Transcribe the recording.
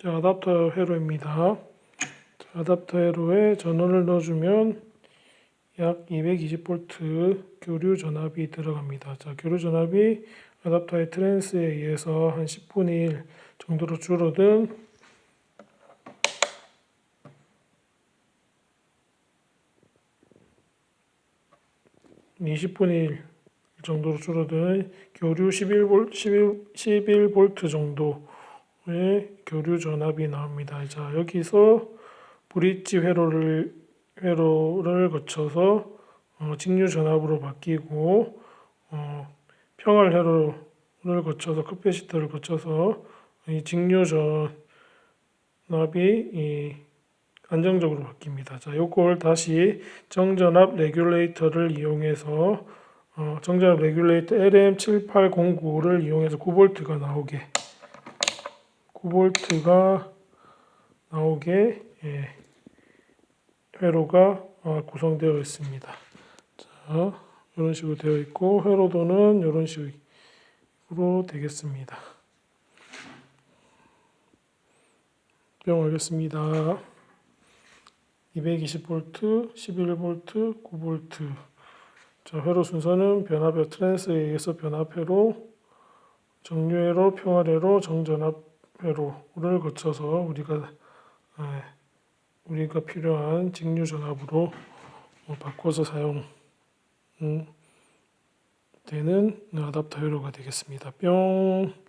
자, 아답터 회로입니다. 자, 아답터 회로에 전원을 넣어주면 약 220V 교류 전압이 들어갑니다. 자, 교류 전압이 아답터의 트랜스에 의해서 한 10분의 1 정도로 줄어든 (20분의 1) 정도로 줄어든 교류 11V, 11, 11V 정도 의 교류 전압이 나옵니다. 자, 여기서 브릿지 회로를 회로를 거쳐서 어, 직류 전압으로 바뀌고 어, 평활 회로를 거쳐서 커패시터를 거쳐서 이 직류 전압이 이 안정적으로 바뀝니다. 자, 요걸 다시 정전압 레귤레이터를 이용해서 어, 정전압 레귤레이터 LM7809를 이용해서 9V가 나오게 9V가 나오게 예, 회로가 어, 구성되어 있습니다. 자, 이런 식으로 되어 있고 회로도는 이런 식으로 되겠습니다. 뿅 알겠습니다. 220V, 11V, 9V. 자, 회로 순서는 변압의 트랜스에 의해서 변압회로, 정류회로, 평활회로, 정전압 회로를 거쳐서 우리가 에, 우리가 필요한 직류 전압으로 어, 바꿔서 사용 음, 되는 아답터 회로가 되겠습니다. 뿅.